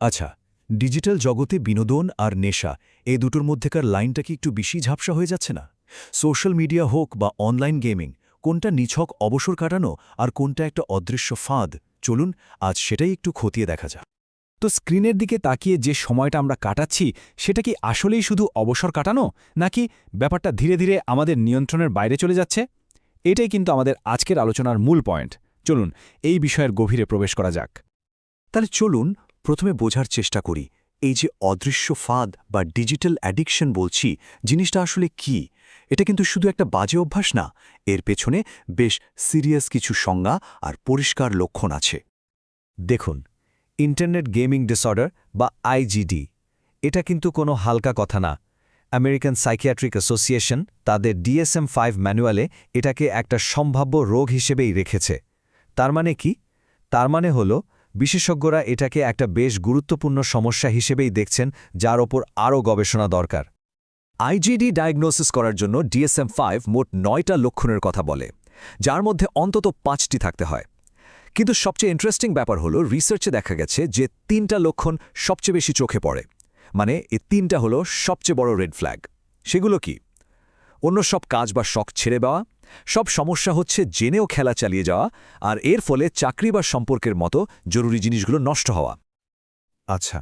আচ্ছা ডিজিটাল জগতে বিনোদন আর নেশা এই দুটোর মধ্যেকার লাইনটা কি একটু বেশি ঝাপসা হয়ে যাচ্ছে না? সোশ্যাল মিডিয়া হোক বা অনলাইন গেমিং, কোনটা নিছক অবসর কাটানো আর কোনটা একটা অদৃশ্য ফাঁদ? চলুন, আজ সেটাই একটু খতিয়ে দেখা যাক। তো স্ক্রিনের দিকে তাকিয়ে যে সময়টা আমরা কাটাচ্ছি, সেটা কি আসলেই শুধু অবসর কাটানো? নাকি ব্যাপারটা ধীরে ধীরে আমাদের নিয়ন্ত্রণের বাইরে চলে যাচ্ছে? এটাই কিন্তু আমাদের আজকের আলোচনার মূল পয়েন্ট। চলুন, এই বিষয়ের গভীরে প্রবেশ করা যাক। তাহলে চলুন প্রথমে বোঝার চেষ্টা করি, এই যে অদৃশ্য ফাঁদ বা ডিজিটাল অ্যাডিকশন বলছি, জিনিসটা আসলে কি? এটা কিন্তু শুধু একটা বাজে অভ্যাস না, এর পেছনে বেশ সিরিয়াস কিছু সংজ্ঞা আর পরিষ্কার লক্ষণ আছে। দেখুন, ইন্টারনেট গেমিং ডিসঅর্ডার বা আইজিডি এটা কিন্তু কোনো হালকা কথা না। আমেরিকান সাইকিয়াট্রিক অ্যাসোসিয়েশন তাদের ডিএসএম ফাইভ ম্যানুয়ালে এটাকে একটা সম্ভাব্য রোগ হিসেবেই রেখেছে। তার মানে কি? তার মানে হল বিশেষজ্ঞরা এটাকে একটা বেশ গুরুত্বপূর্ণ সমস্যা হিসেবেই দেখছেন, যার ওপর আরও গবেষণা দরকার। আইজিডি ডায়াগনোসিস করার জন্য ডিএসএম ফাইভ মোট নয়টা লক্ষণের কথা বলে, যার মধ্যে অন্তত পাঁচটি থাকতে হয়। কিন্তু সবচেয়ে ইন্টারেস্টিং ব্যাপার হলো রিসার্চে দেখা গেছে যে তিনটা লক্ষণ সবচেয়ে বেশি চোখে পড়ে। মানে এ তিনটা হলো সবচেয়ে বড় রেড ফ্ল্যাগ সেগুলো কি? অন্য সব কাজ বা শখ ছেড়ে দেওয়া সব সমস্যা হচ্ছে জেনেও খেলা চালিয়ে যাওয়া আর এর ফলে চাকরি বা সম্পর্কের মতো জরুরি জিনিসগুলো নষ্ট হওয়া। আচ্ছা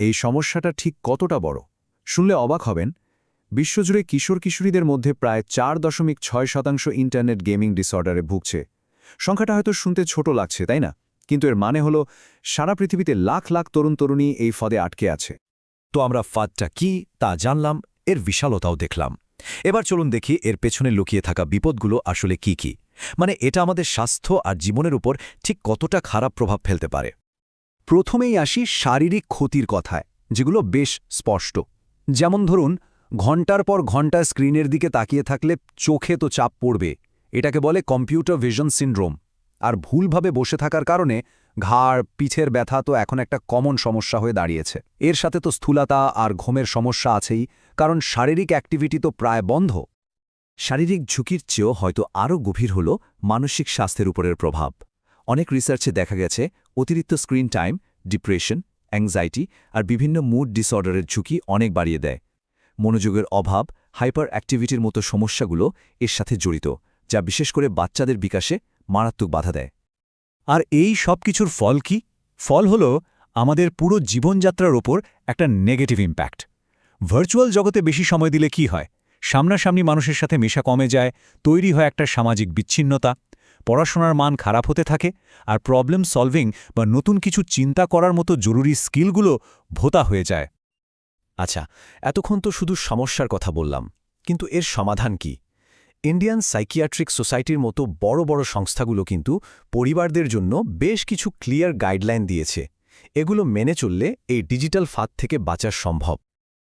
এই সমস্যাটা ঠিক কতটা বড়? শুনলে অবাক হবেন। বিশ্বজুড়ে কিশোর কিশোরীদের মধ্যে প্রায় চার দশমিক ছয় শতাংশ ইন্টারনেট গেমিং ডিসঅর্ডারে ভুগছে। সংখ্যাটা হয়তো শুনতে ছোট লাগছে, তাই না? কিন্তু এর মানে হল সারা পৃথিবীতে লাখ লাখ তরুণ তরুণী এই ফদে আটকে আছে। তো আমরা ফাঁদটা কি তা জানলাম, এর বিশালতাও দেখলাম। এবার চলুন দেখি এর পেছনে লুকিয়ে থাকা বিপদগুলো আসলে কি কি। মানে এটা আমাদের স্বাস্থ্য আর জীবনের উপর ঠিক কতটা খারাপ প্রভাব ফেলতে পারে। প্রথমেই আসি শারীরিক ক্ষতির কথায়, যেগুলো বেশ স্পষ্ট। যেমন ধরুন, ঘণ্টার পর ঘণ্টা স্ক্রিনের দিকে তাকিয়ে থাকলে চোখে তো চাপ পড়বে, এটাকে বলে কম্পিউটার ভিশন সিন্ড্রোম। আর ভুলভাবে বসে থাকার কারণে ঘাড়, পিঠের ব্যথা তো এখন একটা কমন সমস্যা হয়ে দাঁড়িয়েছে। এর সাথে তো স্থূলতা আর ঘুমের সমস্যা আছেই কারণ শারীরিক অ্যাক্টিভিটি তো প্রায় বন্ধ। শারীরিক ঝুঁকির চেয়েও হয়তো আরও গভীর হল মানসিক স্বাস্থ্যের উপরের প্রভাব। অনেক রিসার্চে দেখা গেছে, অতিরিক্ত স্ক্রিন টাইম ডিপ্রেশন অ্যাংজাইটি আর বিভিন্ন মুড ডিসঅর্ডারের ঝুঁকি অনেক বাড়িয়ে দেয়। মনোযোগের অভাব হাইপার অ্যাক্টিভিটির মতো সমস্যাগুলো এর সাথে জড়িত, যা বিশেষ করে বাচ্চাদের বিকাশে মারাত্মক বাধা দেয়। আর এই সব কিছুর ফল কি? ফল হল আমাদের পুরো জীবনযাত্রার ওপর একটা নেগেটিভ ইম্প্যাক্ট ভার্চুয়াল জগতে বেশি সময় দিলে কি হয়? সামনাসামনি মানুষের সাথে মেশা কমে যায়, তৈরি হয় একটা সামাজিক বিচ্ছিন্নতা, পড়াশোনার মান খারাপ হতে থাকে, আর প্রবলেম সলভিং বা নতুন কিছু চিন্তা করার মতো জরুরি স্কিলগুলো ভোতা হয়ে যায়। আচ্ছা এতক্ষণ তো শুধু সমস্যার কথা বললাম, কিন্তু এর সমাধান কি? ইন্ডিয়ান সাইকিয়াট্রিক সোসাইটির মতো বড় বড় সংস্থাগুলো কিন্তু পরিবারদের জন্য বেশ কিছু ক্লিয়ার গাইডলাইন দিয়েছে। এগুলো মেনে চললে এই ডিজিটাল ফাঁদ থেকে বাঁচা সম্ভব।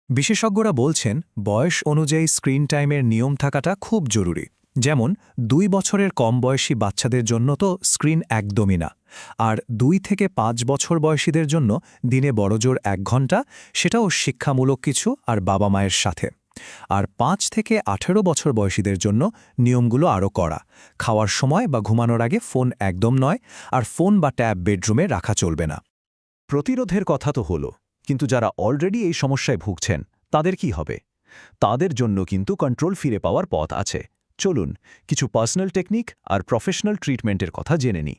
বিশেষজ্ঞরা বলছেন, বয়স অনুযায়ী স্ক্রিন টাইমের নিয়ম থাকাটা খুব জরুরি। যেমন, দুই বছরের কম বয়সী বাচ্চাদের জন্য তো স্ক্রিন একদমই না। আর দুই থেকে পাঁচ বছর বয়সীদের জন্য দিনে বড়জোর এক ঘণ্টা, সেটাও শিক্ষামূলক কিছু আর বাবা মায়ের সাথে। আর পাঁচ থেকে আঠেরো বছর বয়সীদের জন্য নিয়মগুলো আরও করা খাওয়ার সময় বা ঘুমানোর আগে ফোন একদম নয়, আর ফোন বা ট্যাব বেডরুমে রাখা চলবে না। প্রতিরোধের কথা তো হলো। কিন্তু যারা অলরেডি এই সমস্যায় ভুগছেন, তাদের কি হবে? তাদের জন্য কিন্তু কন্ট্রোল ফিরে পাওয়ার পথ আছে। চলুন, কিছু পার্সোনাল টেকনিক আর প্রফেশনাল ট্রিটমেন্টের কথা জেনে নিই।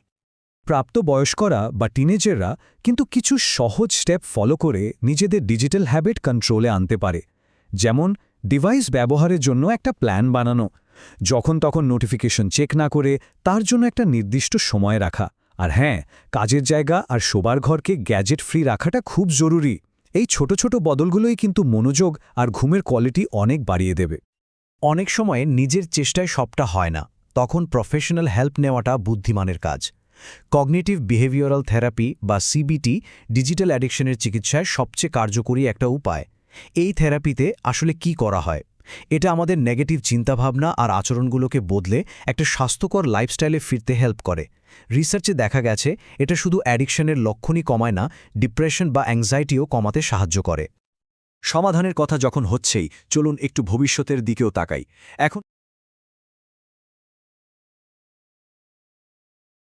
প্রাপ্ত বয়স্করা বা টিনেজাররা কিন্তু কিছু সহজ স্টেপ ফলো করে নিজেদের ডিজিটাল হ্যাবিট কন্ট্রোলে আনতে পারে। যেমন ডিভাইস ব্যবহারের জন্য একটা প্ল্যান বানানো। যখন তখন নোটিফিকেশন চেক না করে তার জন্য একটা নির্দিষ্ট সময় রাখা। আর হ্যাঁ কাজের জায়গা আর শোবার ঘরকে গ্যাজেট ফ্রি রাখাটা খুব জরুরি। এই ছোট ছোট বদলগুলোই কিন্তু মনোযোগ আর ঘুমের কোয়ালিটি অনেক বাড়িয়ে দেবে। অনেক সময় নিজের চেষ্টায় সবটা হয় না। তখন প্রফেশনাল হেল্প নেওয়াটা বুদ্ধিমানের কাজ। কগনিটিভ বিহেভিয়ারাল থেরাপি বা সিবিটি ডিজিটাল অ্যাডিকশনের চিকিৎসায় সবচেয়ে কার্যকরী একটা উপায়। এই থেরাপিতে আসলে কি করা হয়? এটা আমাদের নেগেটিভ চিন্তাভাবনা আর আচরণগুলোকে বদলে একটা স্বাস্থ্যকর লাইফস্টাইলে ফিরতে হেল্প করে। রিসার্চে দেখা গেছে, এটা শুধু অ্যাডিকশনের লক্ষণই কমায় না ডিপ্রেশন বা অ্যাংজাইটিও কমাতে সাহায্য করে। সমাধানের কথা যখন হচ্ছেই, চলুন একটু ভবিষ্যতের দিকেও তাকাই। এখন